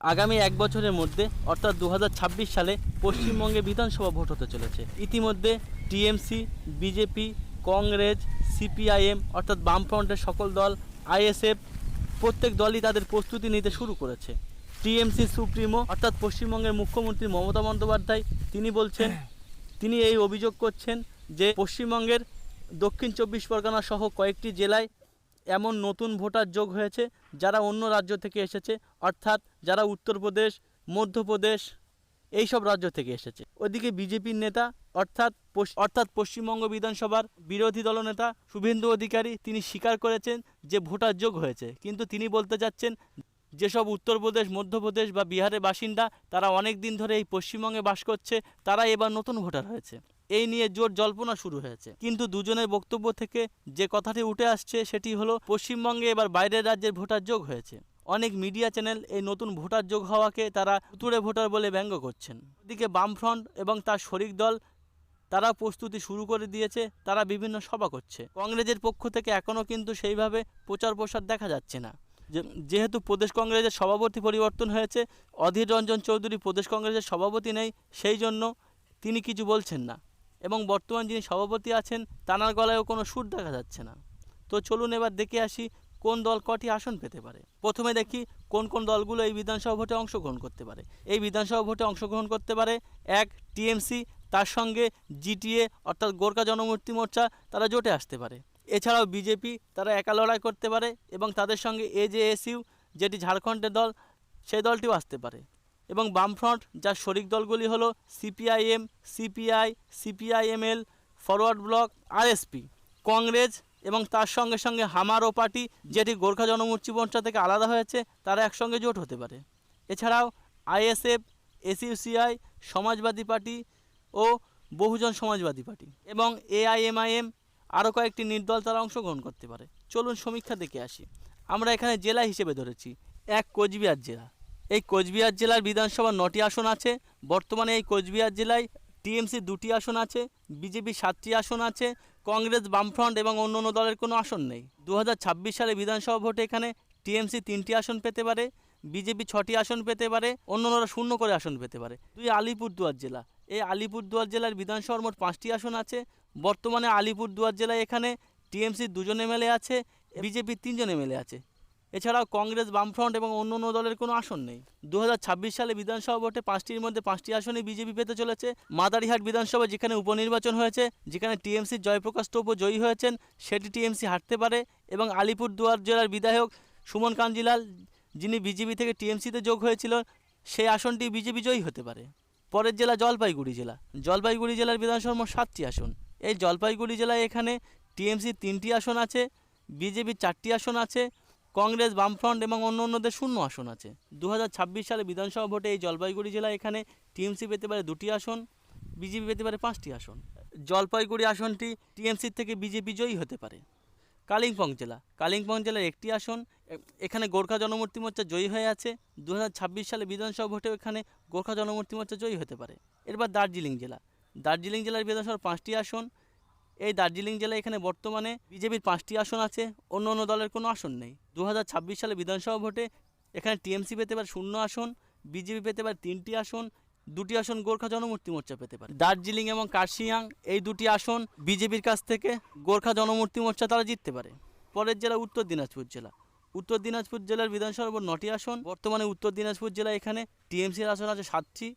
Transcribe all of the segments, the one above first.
আগামী এক বছরের মধ্যে, অর্থাৎ দু হাজার ছাব্বিশ সালে পশ্চিমবঙ্গে বিধানসভা ভোট হতে চলেছে। ইতিমধ্যে টিএমসি, বিজেপি, কংগ্রেস, সিপিআইএম, অর্থাৎ বামফ্রন্টের সকল দল, আইএসএফ, প্রত্যেক দলই তাদের প্রস্তুতি নিতে শুরু করেছে। টিএমসি সুপ্রিমো, অর্থাৎ পশ্চিমবঙ্গের মুখ্যমন্ত্রী মমতা বন্দ্যোপাধ্যায়, তিনি বলছেন, তিনি এই অভিযোগ করছেন যে পশ্চিমবঙ্গের দক্ষিণ চব্বিশ পরগনা সহ কয়েকটি জেলায় এমন নতুন ভোটার যোগ হয়েছে যারা অন্য রাজ্য থেকে এসেছে, অর্থাৎ যারা উত্তরপ্রদেশ মধ্যপ্রদেশ এই সব রাজ্য থেকে এসেছে। ওদিকে বিজেপির নেতা, অর্থাৎ অর্থাৎ পশ্চিমবঙ্গ বিধানসভার বিরোধী দলনেতা শুভেন্দু অধিকারী, তিনি স্বীকার করেছেন যে ভোটার যোগ হয়েছে। কিন্তু তিনি বলতে চাচ্ছেন, যেসব উত্তরপ্রদেশ মধ্যপ্রদেশ বা বিহারের বাসিন্দা, তারা অনেক দিন ধরে এই পশ্চিমবঙ্গে বাস করছে, তারা এবার নতুন ভোটার হয়েছে। এই নিয়ে জোর জল্পনা শুরু হয়েছে। কিন্তু দুজনের বক্তব্য থেকে যে কথাটি উঠে আসছে সেটি হলো, পশ্চিমবঙ্গে এবার বাইরের রাজ্যের ভোটার যোগ হয়েছে। অনেক মিডিয়া চ্যানেল এই নতুন ভোটার যোগ হওয়াকে তারা তুড়ে ভোটার বলে ব্যঙ্গ করছেন। এদিকে বামফ্রন্ট এবং তার শরিক দল, তারা প্রস্তুতি শুরু করে দিয়েছে, তারা বিভিন্ন সভা করছে। কংগ্রেসের পক্ষ থেকে এখনও কিন্তু সেইভাবে প্রচার প্রসার দেখা যাচ্ছে না। যেহেতু প্রদেশ কংগ্রেসের সভাপতি পরিবর্তন হয়েছে, অধীর রঞ্জন চৌধুরী প্রদেশ কংগ্রেসের সভাপতি নেই, সেই জন্য তিনি কিছু বলছেন না। এবং বর্তমান যিনি সভাপতি আছেন, তানার গলায়ও কোনো সুর দেখা যাচ্ছে না। তো চলুন এবার দেখে আসি, কোন দল কটি আসন পেতে পারে। প্রথমে দেখি, কোন কোন দলগুলো এই বিধানসভা ভোটে অংশগ্রহণ করতে পারে। এই বিধানসভা ভোটে অংশগ্রহণ করতে পারে এক, টিএমসি, তার সঙ্গে জিটিএ, অর্থাৎ গোর্খা জনমূর্তি মোর্চা, তারা জোটে আসতে পারে। এছাড়াও বিজেপি, তারা একা লড়াই করতে পারে এবং তাদের সঙ্গে এজেএসইউ, যেটি ঝাড়খণ্ডের দল, সেই দলটিও আসতে পারে। এবং বামফ্রন্ট যার শরিক দলগুলি হলো CPIM, CPI, CPIML, Forward Bloc, RSP. Congress এবং তার সঙ্গে সঙ্গে হামারো পার্টি, যেটি গোর্খা জনমুর্চি মোর্চা থেকে আলাদা হয়েছে, তারা একসঙ্গে জোট হতে পারে। এছাড়াও আইএসএফ, এসইউসিআই, সমাজবাদী পার্টি ও বহুজন সমাজবাদী পার্টি এবং এআইএমআইএম আরও কয়েকটি নির্দল তারা অংশগ্রহণ করতে পারে। চলুন সমীক্ষা দেখে আসি। আমরা এখানে জেলা হিসেবে ধরেছি, এক কোচবিহার জেলা। এই কোচবিহার জেলার বিধানসভা নটি আসন আছে। বর্তমানে এই কোচবিহার জেলায় টিএমসি দুটি আসন আছে, বিজেপি সাতটি আসন আছে, কংগ্রেস, বামফ্রন্ট এবং অন্য অন্য দলের কোনো আসন নেই। দু হাজার ছাব্বিশ সালে বিধানসভা ভোটে এখানে টিএমসি তিনটি আসন পেতে পারে, বিজেপি ছটি আসন পেতে পারে অন্যান্যরা শূন্য করে আসন পেতে পারে। দুই আলিপুরদুয়ার জেলা, এই আলিপুরদুয়ার জেলার বিধানসভার মোট পাঁচটি আসন আছে। বর্তমানে আলিপুরদুয়ার জেলায় এখানে টিএমসি দুজন এমএলএ আছে বিজেপির তিনজন এমএলএ আছে। এছাড়াও কংগ্রেস বামফ্রন্ট এবং অন্য অন্য দলের কোনো আসন নেই। দু হাজার ছাব্বিশ সালে বিধানসভা ভোটে পাঁচটির মধ্যে পাঁচটি আসনে বিজেপি পেতে চলেছে। মাদারিহাট বিধানসভা যেখানে উপনির্বাচন হয়েছে, যেখানে টিএমসির জয়প্রকাশ টোপ জয়ী হয়েছেন, সেটি টিএমসি হারতে পারে এবং আলিপুরদুয়ার জেলার বিধায়ক সুমন কাঞ্জিলাল, যিনি বিজেপি থেকে টিএমসিতে যোগ হয়েছিল, সেই আসনটি বিজেপি জয়ী হতে পারে। পরের জেলা জলপাইগুড়ি জেলা। জলপাইগুড়ি জেলার বিধানসভার মোট সাতটি আসন। এই জলপাইগুড়ি জেলায় এখানে টিএমসির তিনটি আসন আছে, বিজেপির চারটি আসন আছে কংগ্রেস বামফ্রন্ট এবং অন্য অন্যদের শূন্য আসন আছে। দু হাজার ছাব্বিশ সালে বিধানসভা ভোটে এই জলপাইগুড়ি জেলায় এখানে টিএমসি পেতে পারে দুটি আসন, বিজেপি পেতে পারে পাঁচটি আসন। জলপাইগুড়ি আসনটি টিএমসির থেকে বিজেপি জয়ী হতে পারে। কালিম্পং জেলা, কালিম্পং জেলার একটি আসন, এখানে গোর্খা জনমূর্তি মোর্চা জয়ী হয়ে আছে। দু হাজার ছাব্বিশ সালে বিধানসভা ভোটেও এখানে গোর্খা জনমূর্তি মোর্চা জয়ী হতে পারে। এরপর দার্জিলিং জেলা, দার্জিলিং জেলার বিধানসভার পাঁচটি আসন এই দার্জিলিং জেলায় এখানে বর্তমানে বিজেপির পাঁচটি আসন আছে, অন্য অন্য দলের কোনো আসন নেই। দু হাজার ছাব্বিশ সালে বিধানসভা ভোটে এখানে টিএমসি পেতে পারে শূন্য আসন, বিজেপি পেতে পারে তিনটি আসন, দুটি আসন গোর্খা জনমূর্তি মোর্চা পেতে পারে। দার্জিলিং এবং কার্শিয়াং এই দুটি আসন বিজেপির কাছ থেকে গোর্খা জনমূর্তি মোর্চা তারা জিততে পারে। পরের জেলা উত্তর দিনাজপুর জেলা। উত্তর দিনাজপুর জেলার বিধানসভার উপর নটি আসন, বর্তমানে উত্তর দিনাজপুর জেলা এখানে টিএমসির আসন আছে সাতটি।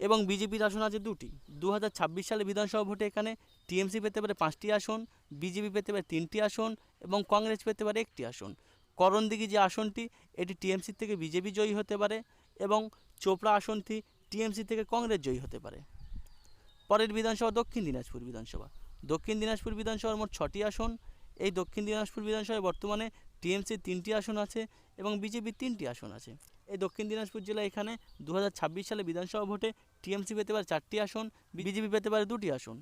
এবং বিজেপির আসন আছে দুটি। দু হাজার ছাব্বিশ সালে বিধানসভা ভোটে এখানে টিএমসি পেতে পারে পাঁচটি আসন, বিজেপি পেতে পারে তিনটি আসন এবং কংগ্রেস পেতে পারে একটি আসন। করণদিঘি যে আসনটি, এটি টিএমসি থেকে বিজেপি জয়ী হতে পারে এবং চোপড়া আসনটি টিএমসি থেকে কংগ্রেস জয়ী হতে পারে। পরের বিধানসভা দক্ষিণ দিনাজপুর বিধানসভা। দক্ষিণ দিনাজপুর বিধানসভার মোট ছটি আসন। এই দক্ষিণ দিনাজপুর বিধানসভায় বর্তমানে টিএমসির তিনটি আসন আছে এবং বিজেপির তিনটি আসন আছে। এই দক্ষিণ দিনাজপুর জেলা এখানে দু হাজার ছাব্বিশ সালে বিধানসভা ভোটে টিএমসি পেতে পারে চারটি আসন, বিজেপি পেতে পারে দুটি আসন।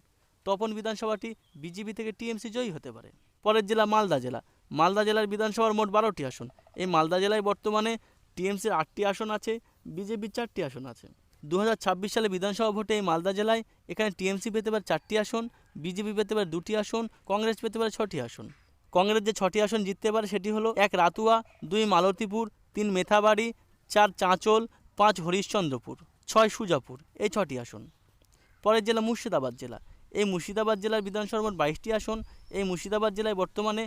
তপন বিধানসভাটি বিজেপি থেকে টিএমসি জয়ী হতে পারে। পরের জেলা মালদা জেলা। মালদা জেলার বিধানসভার মোট বারোটি আসন। এই মালদা জেলায় বর্তমানে টিএমসির আটটি আসন আছে, বিজেপির চারটি আসন আছে। দু হাজার ছাব্বিশ সালে বিধানসভা ভোটে এই মালদা জেলায় এখানে টিএমসি পেতে পারে চারটি আসন, বিজেপি পেতে পারে দুটি আসন, কংগ্রেস পেতে পারে ছটি আসন। কংগ্রেস যে ছটি আসন জিততে পারে সেটি হলো এক রাতুয়া, দুই মালতীপুর, তিন মেথাবাড়ি, চার চাঁচল, পাঁচ হরিশ্চন্দ্রপুর। ছয় সুজাপুর এই ছটি আসন। পরের জেলা মুর্শিদাবাদ জেলা। এই মুর্শিদাবাদ জেলার বিধানসভার মোট বাইশটি আসন। এই মুর্শিদাবাদ জেলায় বর্তমানে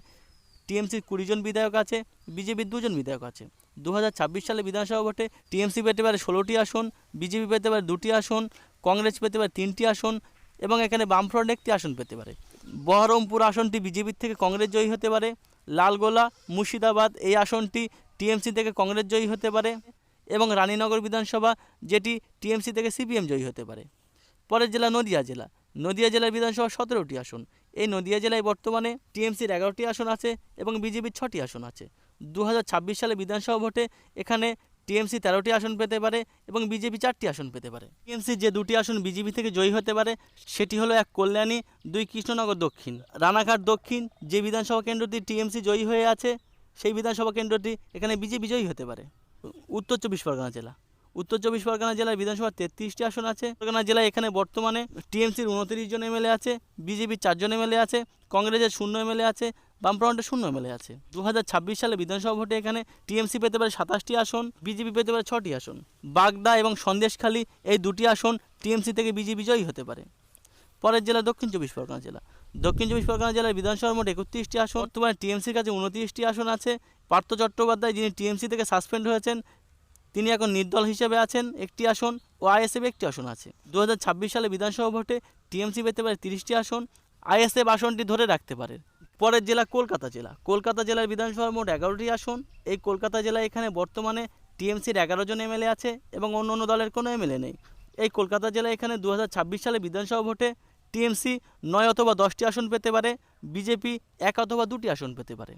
টিএমসির কুড়ি জন বিধায়ক আছে, বিজেপির দুজন বিধায়ক আছে। দু হাজার ছাব্বিশ সালে বিধানসভা ভোটে টিএমসি পেতে পারে ষোলোটি আসন, বিজেপি পেতে পারে দুটি আসন, কংগ্রেস পেতে পারে তিনটি আসন এবং এখানে বামফ্রন্ট একটি আসন পেতে পারে। বহরমপুর আসনটি বিজেপির থেকে কংগ্রেস জয়ী হতে পারে। লালগোলা, মুর্শিদাবাদ এই আসনটি টিএমসি থেকে কংগ্রেস জয়ী হতে পারে। এবং রানীনগর বিধানসভা, যেটি টিএমসি থেকে সিপিএম জয়ী হতে পারে। পরের জেলা নদিয়া জেলা। নদিয়া জেলার বিধানসভা সতেরোটি আসন। এই নদিয়া জেলায় বর্তমানে টিএমসির এগারোটি আসন আছে এবং বিজেপির ছটি আসন আছে। দু হাজার ছাব্বিশ সালে বিধানসভা ভোটে এখানে টিএমসি তেরোটি আসন পেতে পারে এবং বিজেপি চারটি আসন পেতে পারে। টিএমসি যে দুটি আসন বিজেপি থেকে জয়ী হতে পারে, সেটি হলো এক কল্যাণী, দুই কৃষ্ণনগর দক্ষিণ। রানাঘাট দক্ষিণ, যে বিধানসভা কেন্দ্রটি টিএমসি জয়ী হয়ে আছে, সেই বিধানসভা কেন্দ্রটি এখানে বিজেপি জয়ী হতে পারে। উত্তর চব্বিশ পরগনা জেলা। উত্তর চব্বিশ পরগনা জেলার বিধানসভা তেত্রিশটি আসন আছে। পরগনা জেলায় এখানে বর্তমানে টিএমসির উনত্রিশ জন এমএলএ আছে, বিজেপির চারজন এমএলএ আছে, কংগ্রেসের শূন্য এমএলএ আছে, বামফ্রন্টের শূন্য এমএলএ আছে। দু হাজার ছাব্বিশ সালে বিধানসভা ভোটে এখানে টিএমসি পেতে পারে সাতাশটি আসন, বিজেপি পেতে পারে ছটি আসন। বাগদা এবং সন্দেশখালী এই দুটি আসন টিএমসি থেকে বিজেপি জয়ী হতে পারে। পরের জেলা দক্ষিণ চব্বিশ পরগনা জেলা। দক্ষিণ চব্বিশ পরগনা জেলার বিধানসভার মোট একত্রিশটি আসন, বর্তমানে টিএমসির কাছে উনত্রিশটি আসন আছে। পার্থ চট্টোপাধ্যায় যিনি টিএমসি থেকে সাসপেন্ড হয়েছেন তিনি এখন নির্দল হিসেবে আছেন, একটি আসন ও আইএসএফ একটি আসন আছে। দু হাজার ছাব্বিশ সালে বিধানসভা ভোটে টিএমসি পেতে পারে তিরিশটি আসন, আইএসএফ আসনটি ধরে রাখতে পারে। পরের জেলা কলকাতা জেলা। কলকাতা জেলার বিধানসভার মোট এগারোটি আসন। এই কলকাতা জেলায় এখানে বর্তমানে টিএমসির এগারো জন এমএলএ আছে এবং অন্য অন্য দলের কোনো এমএলএ নেই। এই কলকাতা জেলায় এখানে দু হাজার ছাব্বিশ সালে বিধানসভা ভোটে টিএমসি নয় অথবা দশটি আসন পেতে পারে। বিজেপি এক অথবা দুটি আসন পেতে পারে।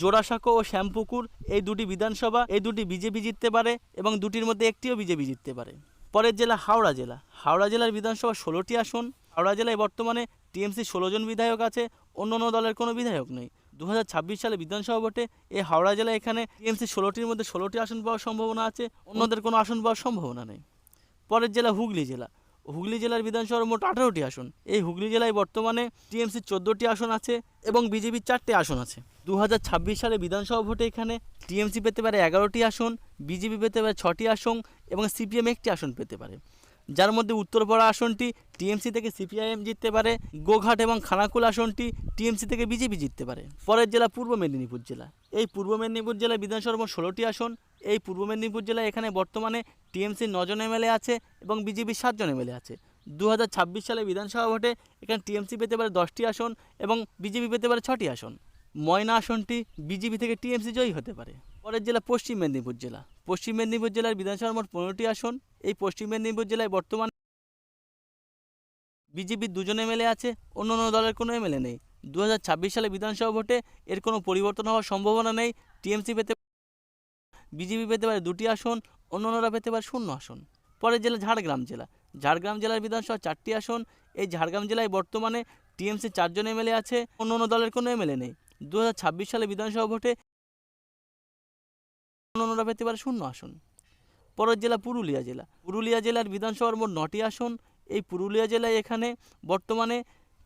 জোড়াসাঁকো ও শ্যামপুকুর এই দুটি বিধানসভা, এই দুটি বিজেপি জিততে পারে এবং দুটির মধ্যে একটিও বিজেপি জিততে পারে। পরের জেলা হাওড়া জেলা। হাওড়া জেলার বিধানসভা ষোলোটি আসন। হাওড়া জেলায় বর্তমানে টিএমসি ষোলো জন বিধায়ক আছে, অন্য অন্য দলের কোনো বিধায়ক নেই। দু হাজার ছাব্বিশ সালে বিধানসভা ভোটে এই হাওড়া জেলায় এখানে টিএমসি ষোলোটির মধ্যে ষোলোটি আসন পাওয়ার সম্ভাবনা আছে, অন্যদের কোনো আসন পাওয়ার সম্ভাবনা নেই। পরের জেলা হুগলি জেলা। হুগলি জেলার বিধানসভার মোট আঠারোটি আসন। এই হুগলি জেলায় বর্তমানে টিএমসির চোদ্দোটি আসন আছে এবং বিজেপির চারটি আসন আছে। দু হাজার ছাব্বিশ সালে বিধানসভা ভোটে এখানে টিএমসি পেতে পারে এগারোটি আসন, বিজেপি পেতে পারে ছটি আসন এবং সিপিএম একটি আসন পেতে পারে। যার মধ্যে উত্তরপাড়া আসনটি টিএমসি থেকে সিপিআইএম জিততে পারে, গোঘাট এবং খানাকুল আসনটি টিএমসি থেকে বিজেপি জিততে পারে। পরের জেলা পূর্ব মেদিনীপুর জেলা। এই পূর্ব মেদিনীপুর জেলায় বিধানসভার ষোলোটি আসন। এই পূর্ব মেদিনীপুর জেলায় এখানে বর্তমানে টিএমসির নজন এমএলএ আছে এবং বিজেপির সাতজন এমএলএ আছে। দু হাজার ছাব্বিশ সালে বিধানসভা ভোটে এখানে টিএমসি পেতে পারে দশটি আসন এবং বিজেপি পেতে পারে ছটি আসন। ময়না আসনটি বিজেপি থেকে টিএমসি জয়ী হতে পারে। পরের জেলা পশ্চিম মেদিনীপুর জেলা। পশ্চিম মেদিনীপুর জেলার বিধানসভার মোট পনেরোটি আসন। এই পশ্চিম মেদিনীপুর জেলায় বর্তমানে বিজেপির দুজন এমএলএ আছে, অন্য অন্য দলের কোনো এমএলএ নেই। দু হাজার ছাব্বিশ সালে বিধানসভা ভোটে এর কোনো পরিবর্তন হওয়ার সম্ভাবনা নেই। টিএমসি পেতে বিজেপি পেতে পারে দুটি আসন, অন্য অন্যরা পেতে পারে শূন্য আসন। পরের জেলা ঝাড়গ্রাম জেলা। ঝাড়গ্রাম জেলার বিধানসভা চারটি আসন। এই ঝাড়গ্রাম জেলায় বর্তমানে টিএমসি চারজন এমএলএ আছে, অন্য অন্য দলের কোনো এমএলএ নেই। দু হাজার ছাব্বিশ সালে বিধানসভা ভোটে অন্যরা পেতে পারে শূন্য আসন। পরের জেলা পুরুলিয়া জেলা। পুরুলিয়া জেলার বিধানসভার মোট নটি আসন। এই পুরুলিয়া জেলায় এখানে বর্তমানে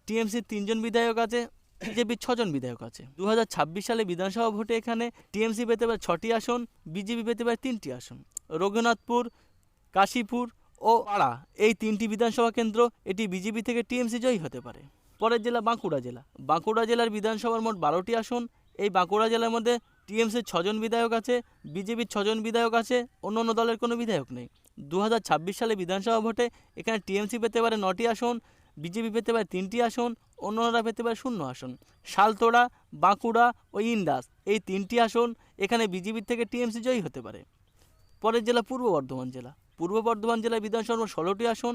টিএমসির তিনজন বিধায়ক আছে, বিজেপির ছজন বিধায়ক আছে। দু হাজার ছাব্বিশ সালে বিধানসভা ভোটে এখানে টিএমসি পেতে পারে ছটি আসন, বিজেপি পেতে পারে তিনটি আসন। রঘুনাথপুর, কাশীপুর ও পাড়া এই তিনটি বিধানসভা কেন্দ্র, এটি বিজেপি থেকে টিএমসি জয়ী হতে পারে। পরের জেলা বাঁকুড়া জেলা। বাঁকুড়া জেলার বিধানসভার মোট বারোটি আসন। এই বাঁকুড়া জেলার মধ্যে টিএমসির ছজন বিধায়ক আছে, বিজেপির ছজন বিধায়ক আছে, অন্য অন্য দলের কোনো বিধায়ক নেই। দু হাজার ছাব্বিশ সালে বিধানসভা ভোটে এখানে টিএমসি পেতে পারে নটি আসন, বিজেপি পেতে পারে তিনটি আসন অন্যরা পেতে পারে শূন্য আসন। শালতোড়া, বাঁকুড়া ও ইন্দাস এই তিনটি আসন এখানে বিজেপির থেকে টিএমসি জয়ী হতে পারে। পরের জেলা পূর্ব বর্ধমান জেলা। পূর্ব বর্ধমান জেলার বিধানসভা ষোলোটি আসন।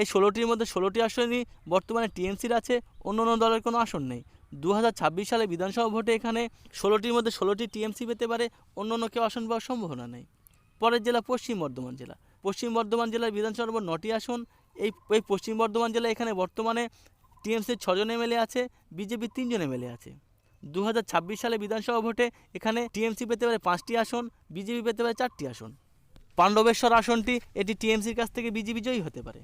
এই ষোলোটির মধ্যে ষোলোটি আসনই বর্তমানে টিএমসির আছে, অন্য অন্য দলের কোনো আসন নেই। দু হাজার ছাব্বিশ সালে বিধানসভা ভোটে এখানে ষোলোটির মধ্যে ষোলোটি টিএমসি পেতে পারে, অন্য অন্য কেউ আসন পাওয়ার সম্ভাবনা নেই। পরের জেলা পশ্চিম বর্ধমান জেলা। পশ্চিম বর্ধমান জেলার বিধানসভার নটি আসন। এই এই পশ্চিম বর্ধমান জেলা এখানে বর্তমানে টিএমসির ছজন এমএলএ আছে, বিজেপির তিনজন এমএলএ আছে। দু হাজার ছাব্বিশ সালে বিধানসভা ভোটে এখানে টিএমসি পেতে পারে পাঁচটি আসন, বিজেপি পেতে পারে চারটি আসন। পাণ্ডবেশ্বর আসনটি এটি টিএমসির কাছ থেকে বিজেপি জয়ী হতে পারে।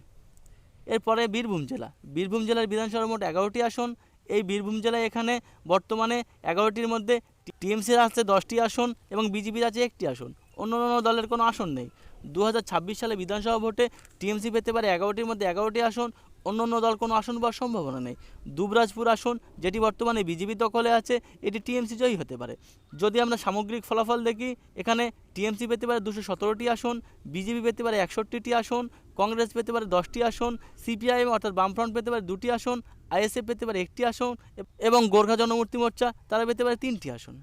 এরপরে বীরভূম জেলা। বীরভূম জেলার বিধানসভার মোট এগারোটি আসন এই বীরভূম জেলায় এখানে বর্তমানে এগারোটির মধ্যে টিএমসির আছে দশটি আসন এবং বিজেপির আছে একটি আসন। অন্য অন্য দলের কোনো আসন নেই। দু হাজার ছাব্বিশ সালে বিধানসভা ভোটে টিএমসি পেতে পারে এগারোটির মধ্যে এগারোটি আসন, অন্য অন্য দল কোনো আসন পাওয়ার সম্ভাবনা নেই। দুবরাজপুর আসন, যেটি বর্তমানে বিজেপি দখলে আছে, এটি টিএমসি জয়ী হতে পারে। যদি আমরা সামগ্রিক ফলাফল দেখি, এখানে টিএমসি পেতে পারে দুশো সতেরোটি আসন, বিজেপি পেতে পারে একষট্টিটি আসন, কংগ্রেস পেতে পারে দশটি আসন, সিপিআইএম অর্থাৎ বামফ্রন্ট পেতে পারে দুটি আসন আইএসএফ পেতে পারে একটি আসন এবং গোর্খা জনমূর্তি মোর্চা তারা পেতে পারে তিনটি আসন।